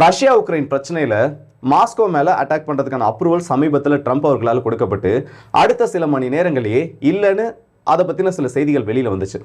Russia Ukraine பிரச்சனையில Moscow மேலே attack பண்றதுக்கான அப்ரூவல் சமீபத்தில் ட்ரம்ப் அவர்களால் கொடுக்கப்பட்டு அடுத்த சில மணி நேரங்களே இல்லைன்னு அதை பத்தின சில செய்திகள் வெளியில வந்துச்சு.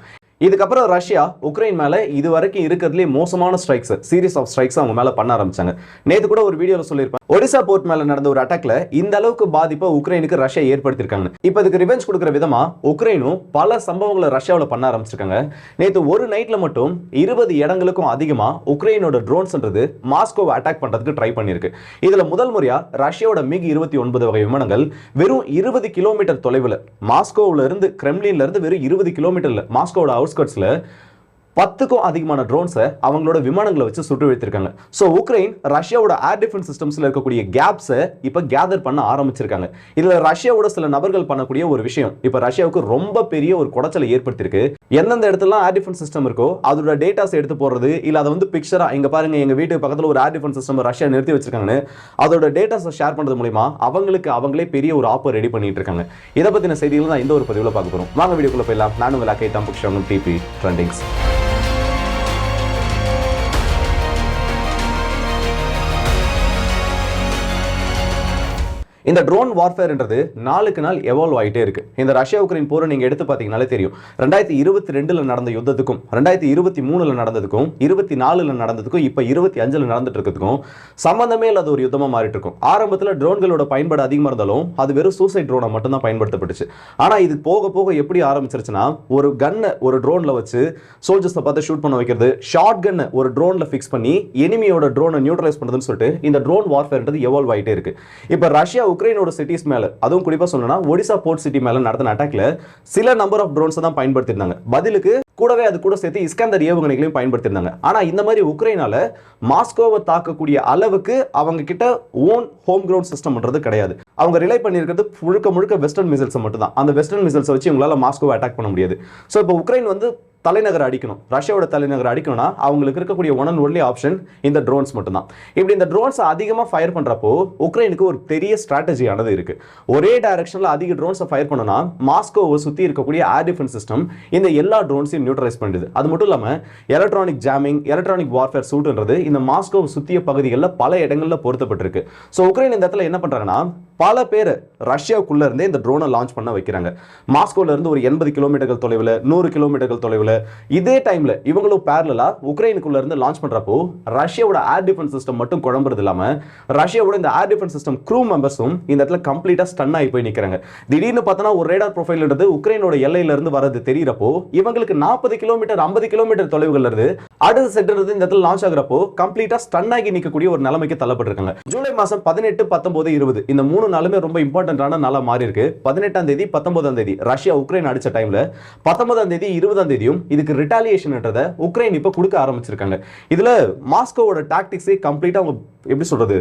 இதுக்கப்புறம் ரஷ்யா உக்ரைன் மேலே இது வரைக்கும் இருக்கிறதுலே மோசமான ஸ்ட்ரைக்ஸ் சீரியஸ் ஆஃப் ஸ்ட்ரைக்ஸ் அவங்க மேலே பண்ண ஆரம்பிச்சாங்க. நேத்து கூட ஒரு வீடியோவில் சொல்லியிருப்பாங்க ஒடிசா போர்ட் மேல நடந்த ஒரு அட்டாக்ல இந்த அளவுக்கு பாதிப்பை உக்ரைனுக்கு ரஷ்யா ஏற்படுத்தியிருக்காங்க இப்போ இதுக்கு ரிவெஞ்ச் கொடுக்குற விதமா உக்ரைனும் பல சம்பவங்களை ரஷ்யாவில் பண்ண ஆரம்பிச்சிருக்காங்க. நேத்து ஒரு நைட்ல மட்டும் இருபது இடங்களுக்கும் அதிகமா உக்ரைனோட ட்ரோன்ஸ்ன்றது மாஸ்கோவை அட்டாக் பண்றதுக்கு ட்ரை பண்ணியிருக்கு. இதுல முதல் முறையா ரஷ்யாவோட மிக் இருபத்தி ஒன்பது வகை விமானங்கள் வெறும் இருபது கிலோமீட்டர் தொலைவில் மாஸ்கோவில இருந்து கிரெம்லின்ல இருந்து வெறும் இருபது கிலோமீட்டர்ல மாஸ்கோவோட அவுட்ஸ்கட்ஸ்ல பத்துக்கும் அதிகமான ட்ரோன்ஸை அவங்களோட விமானங்களை வச்சு சுட்டு வைத்திருக்காங்க ஸோ உக்ரைன் ரஷ்யாவோட ஏர் டிஃபென்ஸ் சிஸ்டம்ஸில் இருக்கக்கூடிய கேப்ஸை இப்போ கேதர் பண்ண ஆரம்பிச்சிருக்காங்க. இதில் ரஷ்யாவோட சில நபர்கள் பண்ணக்கூடிய ஒரு விஷயம் இப்போ ரஷ்யாவுக்கு ரொம்ப பெரிய ஒரு குடைச்சலை ஏற்படுத்தியிருக்கு. எந்தெந்த இடத்துலலாம் ஏர் டிஃபென்ஸ் சிஸ்டம் இருக்கோ அதோட டேட்டாஸ் எடுத்து போடுறது இல்லை அதை வந்து பிக்சராக இங்கே பாருங்க எங்கள் வீட்டு பக்கத்தில் ஒரு ஏர் டிஃபென்ஸ் சிஸ்டம் ரஷ்யா நிறுத்தி வச்சிருக்காங்கன்னு அதோட டேட்டாஸை ஷேர் பண்ணுறது மூலிமா அவங்களுக்கு அவங்களே பெரிய ஒரு ஆப்பர் ரெடி பண்ணிட்டு இருக்காங்க. இதை பற்றின செய்திகள் தான் இந்த ஒரு பதிவில் பார்க்க போகிறோம் வாங்க வீடியோக்குள்ள போயிடலாம். நான் உங்கள் அக்கை தான் டிபி ட்ரெண்டிங்ஸ் இந்த ட்ரோன் வார்ஃபேர்ன்றது நாளுக்கு நாள் எவால்வ் ஆகிட்டே இருக்கு. இந்த ரஷ்யா உக்ரைன் போரை நீங்கள் எடுத்து பார்த்தீங்கனாலே தெரியும். ரெண்டாயிரத்தி இருபத்தி ரெண்டில் நடந்த யுத்தத்துக்கும் ரெண்டாயிரத்தி இருபத்தி மூணில் நடந்ததுக்கும் இருபத்தி நாலில் நடந்ததுக்கும் இப்போ இருபத்தி அஞ்சில் நடந்துட்டு இருக்கிறதுக்கும் சம்மந்தமே இல்லாத ஒரு யுத்தமாக மாறிட்டு இருக்கும் ஆரம்பத்தில் ட்ரோன்களோட பயன்பாடு அதிகமாக இருந்தாலும் அது வெறும் சூசைட் ட்ரோனை மட்டும்தான் பயன்படுத்தப்பட்டுச்சு. ஆனால் இது போக போக எப்படி ஆரம்பிச்சிருச்சுன்னா ஒரு கன்னை ஒரு ட்ரோனில் வச்சு சோல்ஜர்ஸை பார்த்து ஷூட் பண்ண வைக்கிறது ஷார்ட் கன்னை ஒரு ட்ரோனில் ஃபிக்ஸ் பண்ணி எனிமியோட ட்ரோனை நியூட்ரலைஸ் பண்ணுறதுன்னு சொல்லிட்டு இந்த ட்ரோன் வார்ஃபேர்ன்றது எவால்வ் ஆகிட்டே இருக்கு. இப்போ ரஷ்யா உக்ரைனோட சிட்டிஸ் மேலே அதுவும் குறிப்பாக சொல்லணும்னா ஒடிசா போர்ட் சிட்டி மேலே நடத்தின அட்டாக்ல சில நம்பர் ஆஃப் ட்ரோன்ஸை தான் பயன்படுத்தியிருந்தாங்க. பதிலுக்கு கூடவே அது கூட சேர்த்து இஸ்கந்தர் ஏவுகணைகளையும் பயன்படுத்தியிருந்தாங்க. ஆனால் இந்த மாதிரி உக்ரைனால மாஸ்கோவை தாக்கக்கூடிய அளவுக்கு அவங்க கிட்ட ஓன் ஹோம் கிரவுண்ட் சிஸ்டம்ன்றது கிடையாது. அவங்க ரிலை பண்ணியிருக்கிறது முழுக்க முழுக்க வெஸ்டர்ன் மிசல்ஸை மட்டும் தான் அந்த வெஸ்டர்ன் மிசைல்ஸ் வச்சு இவங்களால மாஸ்கோவை அட்டாக் பண்ண முடியாது. ஸோ இப்போ உக்ரைன் வந்து தலைநகர் அடிக்கணும். ரஷ்யாவோட தலைநகர் அடிக்கணும்னா அவங்களுக்கு இருக்கக்கூடிய ஒன் அண்ட் ஒன்லி ஆப்ஷன் இந்த ட்ரோன்ஸ் மட்டும்தான். இப்படி இந்த ட்ரோன்ஸ் அதிகமாக ஃபயர் பண்ணுறப்போ உக்ரைனுக்கு ஒரு பெரிய ஸ்ட்ராட்டஜியானது இருக்கு. ஒரே டைரக்ஷனில் அதிக ட்ரோன்ஸை ஃபயர் பண்ணனா மாஸ்கோவை சுற்றி இருக்கக்கூடிய ஏர் டிஃபென்ஸ் சிஸ்டம் இந்த எல்லா ட்ரோன்ஸையும் நியூட்ரலைஸ் பண்ணிடுது அது மட்டும் இல்லாமல் எலக்ட்ரானிக் ஜாமிங் எலக்ட்ரானிக் வார்ஃபேர் சூட்டுன்றது இந்த மாஸ்கோவை சுற்றிய பகுதிகளில் பல இடங்களில் பொருத்தப்பட்டிருக்கு. ஸோ உக்ரைன் இந்த இடத்துல என்ன பண்ணுறாங்கன்னா பல பேர் ரஷ்யாவுக்குள்ள இருந்தே இந்த ட்ரோனை லான்ச் பண்ண வைக்கிறாங்க. மாஸ்கோல இருந்து ஒரு எண்பது கிலோமீட்டர்கள் தொலைவில் நூறு கிலோமீட்டர்கள் தொலைவில் இதே டைமில் இவங்களும் பேரலாக உக்ரைனுக்குள்ளே இருந்து லான்ச் பண்ணுறப்போ ரஷ்யாவோட ஏர் டிஃபென்ஸ் சிஸ்டம் மட்டும் குழம்புறது இல்லாமல் ரஷ்யாவோட இந்த ஏர் டிஃபென்ஸ் சிஸ்டம் க்ரூ மெம்பர்ஸும் இந்த இடத்துல கம்ப்ளீட்டாக ஸ்டன் ஆகி போய் நிற்கிறாங்க திடீர்னு பார்த்தோன்னா ஒரு ரேடார் ப்ரொஃபைல்ன்றது உக்ரைனோட எல்லையிலிருந்து வரது தெரியறப்போ இவங்களுக்கு நாற்பது கிலோமீட்டர் ஐம்பது கிலோமீட்டர் தொலைவுகள் இருந்து அடுத்த செட் இந்த இடத்துல லான்ச் ஆகுறப்போ கம்ப்ளீட்டாக ஸ்டன் ஆகி நிற்கக்கூடிய ஒரு நிலைமைக்கு தள்ளப்பட்டிருக்காங்க. ஜூலை மாதம் பதினெட்டு பத்தொன்பது இருபது இந்த மூணு நாளுமே ரொம்ப இம்பார்ட்டண்ட்டான நாளாக மாறி இருக்கு பதினெட்டாம் தேதி பத்தொன்பதாம் தேதி ரஷ்யா உக்ரைன் அடிச்ச டைம்ல பத்தொன்பதாம் தேதி இருபதாம் தேதியும் இதுக்கு ரிட்டாலியேஷன்ன்றதை உக்ரைன் இப்போ கொடுக்க ஆரம்பிச்சிருக்காங்க. இதுல மாஸ்கோவோட டாக்டிக்ஸே கம்ப்ளீட்டா அவங்க எப்படி சொல்றது?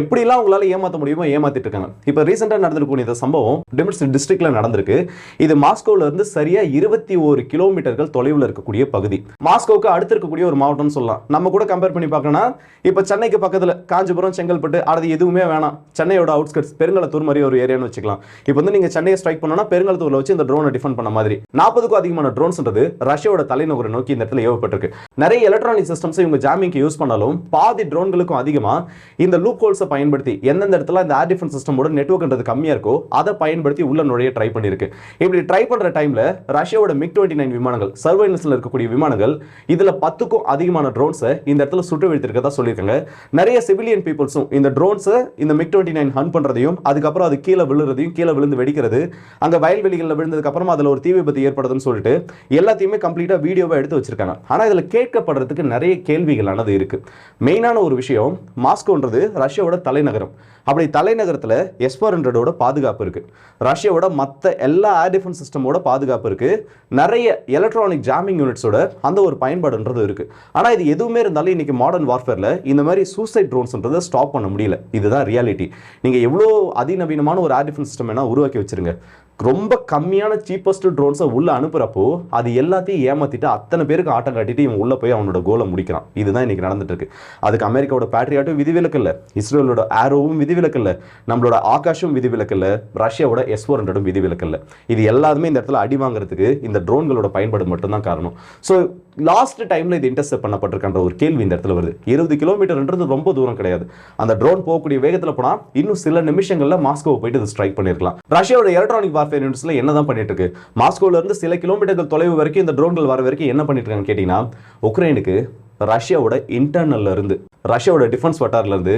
எப்படிலாம் உங்களால ஏமாத்த முடியுமோ ஏமாத்திட்டு இருக்காங்க. இப்போ ரீசெண்டா நடந்திருக்கக்கூடிய இந்த சம்பவம் டிமிட்ஸ் டிஸ்ட்ரிக்ட்ல நடந்திருக்கு. இது மாஸ்கோல இருந்து சரியா இருபத்தி ஒரு கிலோமீட்டர்கள் தொலைவில் இருக்கக்கூடிய பகுதி. மாஸ்கோவுக்கு அடுத்து இருக்கக்கூடிய ஒரு மாவட்டம்னு சொல்லலாம். நம்ம கூட கம்பேர் பண்ணி பார்க்கணும்னா இப்போ சென்னைக்கு பக்கத்துல காஞ்சிபுரம் செங்கல்பட்டு அது எதுவுமே வேணாம். சென்னையோட அவுட்ஸ்கட்ஸ் பெருங்கலத்தூர் மாதிரி ஒரு ஏரியான்னு வச்சுக்கலாம். இப்போ வந்து நீங்க சென்னையை ஸ்ட்ரைக் பண்ணோம்னா பெருங்கலத்தூர்ல வச்சு இந்த ட்ரோனை டிஃபெண்ட் பண்ண மாதிரி. நாற்பதுக்கும் அதிகமான ட்ரோன்ஸ்ன்றது ரஷ்யாவோட தலைநகரை நோக்கி இந்த இடத்துல ஏவப்பட்டிருக்கு. நிறைய எலக்ட்ரானிக் சிஸ்டம்ஸ் இவங்க ஜாமிங்க்கு யூஸ் பண்ணாலும் பாதி ட்ரோன்களுக்கும் அதிகமா இந்த லூப் ஹோல்ஸை பயன்படுத்தி எந்தெந்த இடத்துல இந்த ஏர் டிஃபென்ஸ் சிஸ்டமோட நெட்ஒர்க்ன்றது கம்மியாக இருக்கோ அதை பயன்படுத்தி உள்ள நுழைய ட்ரை பண்ணியிருக்கு இப்படி ட்ரை பண்ற டைம்ல ரஷ்யாவோட மிக் டுவெண்ட்டி நைன் விமானங்கள் சர்வைலன்ஸில் இருக்கக்கூடிய விமானங்கள் இதுல பத்துக்கும் அதிகமான ட்ரோன்ஸை இந்த இடத்துல சுட்டு வைத்திருக்கதா சொல்லியிருக்காங்க. நிறைய சிவிலியன் பீப்புள்ஸும் இந்த ட்ரோன்ஸை இந்த மிக் டுவெண்ட்டி நைன் ஹன் பண்றதையும் அதுக்கப்புறம் அது கீழே விழுறதையும் கீழே விழுந்து வெடிக்கிறது அங்கே வயல்வெளிகளில் விழுந்ததுக்கப்புறம் அதில் அதுல ஒரு தீ விபத்து ஏற்படுதுன்னு சொல்லிட்டு எல்லாத்தையுமே கம்ப்ளீட்டாக வீடியோவை எடுத்து வச்சிருக்காங்க. ஆனால் இதில் கேட்கப்படுறதுக்கு நிறைய கேள்விகளானது இருக்கு. மெயினான ஒரு விஷயம் மாஸ்கோன்றது ரஷ்யாவோட தலைநகரம். அப்படி தலைநகரத்தில் எஸ் ஃபோர் ஹண்ட்ரடோட பாதுகாப்பு இருக்கு. ரஷ்யாவோட மற்ற எல்லா ஏர் டிஃபென்ஸ் சிஸ்டமோட பாதுகாப்பு இருக்கு. நிறைய எலக்ட்ரானிக் ஜாமிங் யூனிட்ஸோட அந்த ஒரு பயன்பாடுன்றது இருக்கு. ஆனால் இது எதுவுமே இருந்தாலும் இன்னைக்கு மாடர்ன் வார்ஃபேரில் இந்த மாதிரி சூசைட் ட்ரோன்ஸ்ன்றதை ஸ்டாப் பண்ண முடியல. இதுதான் ரியாலிட்டி நீங்கள் எவ்வளோ அதிநவீனமான ஒரு ஏர் டிஃபென்ஸ் சிஸ்டம் வேணால் உருவாக்கி வச்சிருங்க. ரொம்ப கம்மியான சீப்பஸ்ட் ட்ரோன்ஸை உள்ளே அனுப்புகிறப்போ அது எல்லாத்தையும் ஏமாற்றிட்டு அத்தனை பேருக்கு ஆட்டம் காட்டிட்டு இவன் உள்ளே போய் அவனோட கோலை முடிக்கிறான். இதுதான் இன்றைக்கி நடந்துட்டு இருக்கு அதுக்கு அமெரிக்காவோட பேட்ரியாட்டும் விதிவிலக்கு இல்லை. இஸ்ரேலோட ஆரோவும் விதிவிலக்கு இல்லை. நம்மளோட ஆகாஷும் விதிவிலக்கு இல்லை. ரஷ்யாவோட எஸ் ஃபோர் ஹண்ட்ரடும் விதிவிலக்கு இல்லை. இது எல்லாருமே இந்த இடத்துல அடி வாங்குறதுக்கு இந்த ட்ரோன்களோட பயன்பாடு மட்டும்தான் காரணம். ஸோ லாஸ்ட் டைமில் இது இன்டர்செப்ட் பண்ணப்பட்டிருக்கின்ற ஒரு கேள்வி இந்த இடத்துல வருது. இருபது கிலோமீட்டர்ன்றது ரொம்ப தூரம் கிடையாது. அந்த ட்ரோன் போகக்கூடிய வேகத்தில் போனால் இன்னும் சில நிமிஷங்களில் மாஸ்கோவை போயிட்டு இது ஸ்ட்ரைக் பண்ணிருக்கலாம். ரஷ்யாவோட எலக்ட்ரானிக் வார்ஃபேர் யூனிட்ஸ்ல என்னதான் பண்ணிட்டு இருக்கு மாஸ்கோல இருந்து சில கிலோமீட்டர்கள் தொலைவு வரைக்கும் இந்த ட்ரோன்கள் வர வரைக்கும் என்ன பண்ணிட்டு இருக்காங்கன்னு உக்ரைனுக்கு ரஷ்யாவோட இன்டர்னல்ல இருந்து ரஷ்யாவோட டிஃபென்ஸ் வட்டாரில் இருந்து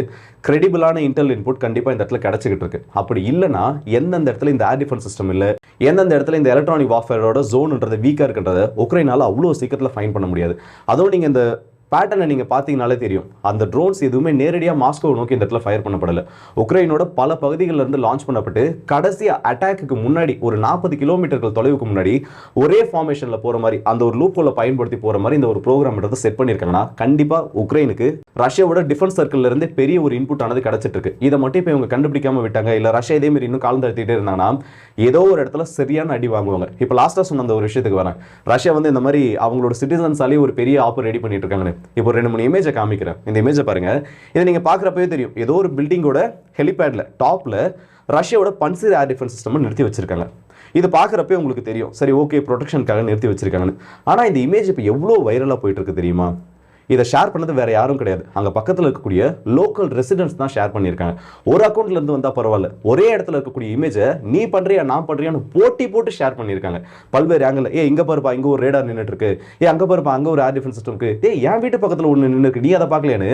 கிரெடிபிளான இன்டெல் இன்புட் கண்டிப்பாக இந்த இடத்துல கிடைச்சிக்கிட்டு இருக்கு. அப்படி இல்லைன்னா எந்தெந்த இடத்துல இந்த ஏர் டிஃபென்ஸ் சிஸ்டம் இல்லை எந்தெந்த இடத்துல இந்த எலக்ட்ரானிக் வார்ஃபேரோட ஜோன்ன்றது வீக்காக இருக்கின்றத உக்ரைனால அவ்வளோ சீக்கிரத்தில் ஃபைன் பண்ண முடியாது. அதுவும் நீங்கள் இந்த பேட்டர்னை நீங்கள் பார்த்தீங்கனாலே தெரியும். அந்த ட்ரோன்ஸ் எதுவுமே நேரடியாக மாஸ்கோ நோக்கி இந்த இடத்துல ஃபயர் பண்ணப்படலை. உக்ரைனோட பல பகுதிகளில் இருந்து லான்ச் பண்ணப்பட்டு கடைசி அட்டாக்கு முன்னாடி ஒரு நாற்பது கிலோமீட்டர்கள் தொலைவுக்கு முன்னாடி ஒரே ஃபார்மேஷனில் போகிற மாதிரி அந்த ஒரு லூப்போல பயன்படுத்தி போகிற மாதிரி இந்த ஒரு ப்ரோக்ராம் செட் பண்ணியிருக்காங்கன்னா கண்டிப்பாக உக்ரைனுக்கு ரஷ்யாவோட டிஃபென்ஸ் சர்க்கிள்ல இருந்து பெரிய ஒரு இன்புட் ஆனது கிடச்சிட்டு இருக்கு இதை மட்டும் இப்போ இவங்க கண்டுபிடிக்காம விட்டாங்க. இல்லை ரஷ்யா இதே மாதிரி இன்னும் காலம் இருந்தாங்கன்னா ஏதோ ஒரு இடத்துல சரியான அடி வாங்குவாங்க. இப்போ லாஸ்ட்டாக சொன்ன அந்த ஒரு விஷயத்துக்கு வரேன். ரஷ்யா வந்து இந்த மாதிரி அவங்களோட சிட்டிசன்ஸாலே ஒரு பெரிய ஆப்பர் ரெடி பண்ணிட்டு இருக்காங்கன்னு. இப்போ ரெண்டு மூணு இமேஜை காமிக்கிறேன். இந்த இமேஜை பாருங்க. இதை நீங்க பார்க்குறப்பவே தெரியும். ஏதோ ஒரு பில்டிங்கோட ஹெலிபேடில் டாப்ல ரஷ்யாவோட பன்சீர் ஏர் டிஃபென்ஸ் சிஸ்டம் நிறுத்தி வச்சிருக்காங்க. இது பார்க்குறப்பே உங்களுக்கு தெரியும். சரி ஓகே ப்ரொடெக்ஷனுக்காக நிறுத்தி வச்சிருக்காங்கன்னு. ஆனால் இந்த இமேஜ் இப்போ எவ்வளோ வைரலாக போயிட்டு இருக்கு தெரியுமா? இதை ஷேர் பண்ணது வேற யாரும் கிடையாது. அங்கே பக்கத்தில் இருக்கக்கூடிய லோக்கல் ரெசிடென்ட்ஸ் தான் ஷேர் பண்ணியிருக்காங்க. ஒரு அக்கௌண்ட்ல இருந்து வந்தால் பரவாயில்ல. ஒரே இடத்துல இருக்கக்கூடிய இமேஜை நீ பண்றியா நான் பண்றியான்னு போட்டி போட்டு ஷேர் பண்ணியிருக்காங்க. பல்வேறு ஆங்கிள் ஏ இங்கே பாருப்பா இங்கே ஒரு ரேடார் நின்றுட்டு இருக்கு ஏ அங்கே பாருப்பா அங்கே ஒரு ஏர் டிஃபென்ஸ் சிஸ்டம் இருக்கு. ஏ என் வீட்டு பக்கத்தில் ஒன்று நின்று இருக்கு நீ அதை பார்க்கலையான்னு?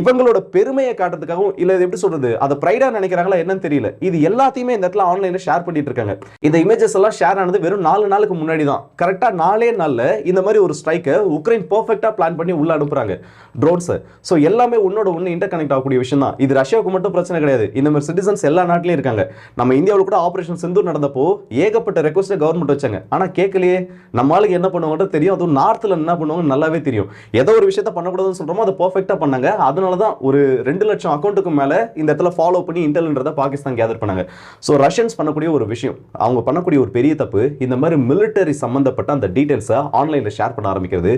இவங்களோட பெருமையை காட்டுறதுக்காகவும் இல்லை இது எப்படி சொல்றது அதை ப்ரைடாக நினைக்கிறாங்களா என்னன்னு தெரியல. இது எல்லாத்தையுமே இந்த இடத்துல ஆன்லைனில் ஷேர் பண்ணிட்டு இருக்காங்க. இந்த இமேஜஸ் எல்லாம் ஷேர் ஆனது வெறும் நாலு நாளுக்கு முன்னாடி தான். கரெக்டாக நாலே நாளில் இந்த மாதிரி ஒரு ஸ்ட்ரைக்கை உக்ரைன் பர்ஃபெக்டாக பிளான் பண்ணி உள்ள அனுப்புறாங்க. ட்ரோன்ஸை ஸோ எல்லாமே உன்னோட ஒன்று இன்டர் கனெக்ட் ஆகக்கூடிய விஷயம் தான். இது ரஷ்யாவுக்கு மட்டும் பிரச்சனை கிடையாது. இந்த மாதிரி சிட்டிசன்ஸ் எல்லா நாட்டிலையும் இருக்காங்க. நம்ம இந்தியாவில் கூட ஆப்ரேஷன் செந்தூர் நடந்தப்போ ஏகப்பட்ட ரெக்வஸ்ட்டை கவர்மெண்ட் வச்சாங்க. ஆனால் கேட்கலையே. நம்மளுக்கு என்ன பண்ணுவாங்க தெரியும். அதுவும் நார்த்தில் என்ன பண்ணுவாங்க நல்லாவே தெரியும். ஏதோ ஒரு விஷயத்த பண்ணக்கூடாதுன்னு சொல்கிறோமோ அதை பர்ஃபெக்டாக பண்ணாங்க. அதனால தான் ஒரு ரெண்டு லட்சம் அக்கௌண்ட்டுக்கு மேலே இந்த இடத்துல ஃபாலோ பண்ணி இன்டெல்ன்றதை பாகிஸ்தான் கேதர் பண்ணாங்க. ஸோ ரஷ்யன்ஸ் பண்ணக்கூடிய ஒரு விஷயம். அவங்க பண்ணக்கூடிய ஒரு பெரிய தப்பு இந்த மாதிரி மிலிட்டரி சம்மந்தப்பட்ட அந்த டீட்டெயில்ஸை ஆன்லைனில் ஷேர் பண்ண ஆரம்பிக்கிறது.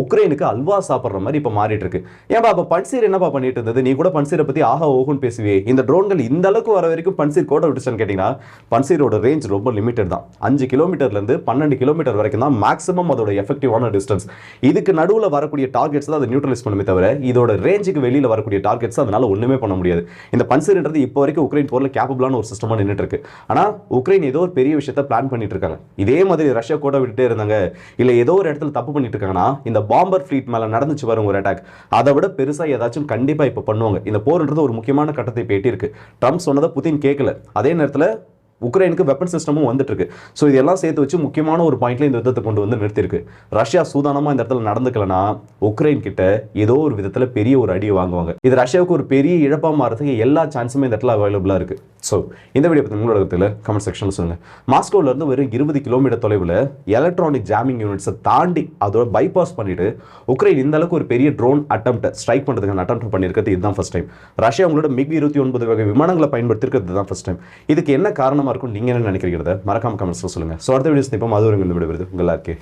உக்ரைனுக்கு அல்வா சாப்பிட்ற மாதிரி இப்போ மாறிட்டு இருக்கு ஏன்பா அப்போ பன்சீர் என்னப்பா பண்ணிட்டு இருந்தது நீ கூட பன்சீரை பற்றி ஆஹா ஓகுன்னு பேசுவே இந்த ட்ரோன்கள் இந்த அளவுக்கு வர வரைக்கும் பன்சீர் கோட விட்டுச்சுன்னு கேட்டிங்கன்னா பன்சீரோட ரேஞ்ச் ரொம்ப லிமிட்டட் தான். அஞ்சு கிலோமீட்டர்லேருந்து பன்னெண்டு கிலோமீட்டர் வரைக்கும் தான் மேக்ஸிமம் அதோட எஃபெக்டிவான டிஸ்டன்ஸ் இதுக்கு நடுவில் வரக்கூடிய டார்கெட்ஸ் தான் அதை நியூட்ரலைஸ் பண்ணுமே தவிர இதோட ரேஞ்சுக்கு வெளியில் வரக்கூடிய டார்கெட்ஸ் அதனால் ஒன்றுமே பண்ண முடியாது. இந்த பன்சீர்ன்றது இப்போ வரைக்கும் உக்ரைன் போரில் கேப்பபிளான ஒரு சிஸ்டமாக நின்றுட்டு இருக்கு ஆனால் உக்ரைன் ஏதோ ஒரு பெரிய விஷயத்த பிளான் பண்ணிட்டு இருக்காங்க இதே மாதிரி ரஷ்யா கூட விட்டுட்டே இருந்தாங்க. இல்லை ஏதோ ஒரு இடத்துல தப்பு பண்ணிட்டு இருக்காங்கன்னா இந்த பாம்பர் ஃப்ளீட் மேலே நடந்துச்சு வரும் ஒரு அட்டாக் அதை விட பெருசாக ஏதாச்சும் கண்டிப்பாக இப்போ பண்ணுவாங்க. இந்த போர்ன்றது ஒரு முக்கியமான கட்டத்தை இப்போ எட்டியிருக்கு ட்ரம்ப் சொன்னதை புதின் கேட்கல. அதே நேரத்தில் உக்ரைனுக்கு வெப்பன் சிஸ்டமும் வந்துட்டு இருக்கு ஸோ இதெல்லாம் சேர்த்து வச்சு முக்கியமான ஒரு பாயிண்ட்ல இந்த யுத்தத்தை கொண்டு வந்து நிறுத்திருக்கு ரஷ்யா சூதானமாக இந்த இடத்துல நடந்துக்கலனா உக்ரைன் கிட்ட ஏதோ ஒரு விதத்தில் பெரிய ஒரு அடியை வாங்குவாங்க. இது ரஷ்யாவுக்கு ஒரு பெரிய இழப்பாக மாறதுக்கு எல்லா சான்ஸுமே இந்த இடத்துல அவைலபிளாக இருக்கு. ஸோ இந்த வீடியோ பற்றி உங்களோட கருத்துல கமெண்ட் செக்ஷன்ல சொல்லுங்க. மாஸ்கோல இருந்து வெறும் இருபது கிலோமீட்டர் தொலைவில் எலக்ட்ரானிக் ஜாமிங் யூனிட்ஸை தாண்டி அதோட பைபாஸ் பண்ணிட்டு உக்ரைன் இந்த அளவுக்கு ஒரு பெரிய ட்ரோன் அட்டம்ப்ட் ஸ்ட்ரைக் பண்ணுறதுக்கான அட்டம் பண்ணியிருக்கிறது இதுதான் ஃபர்ஸ்ட் டைம் ரஷ்யா உங்களோட மிக் இருபத்தி ஒன்பது வகை விமானங்களை பயன்படுத்திருக்கிறது தான் ஃபர்ஸ்ட் டைம் இதுக்கு என்ன காரணம் இருக்கும். நீங்கள் என்ன நினைக்கிறீங்க மறக்காம கமெண்ட்ஸில் சொல்லுங்கள் ஸோ அடுத்த வீடியோஸ் இப்போ அது ஒரு விடுபடுது உங்களா இருக்கே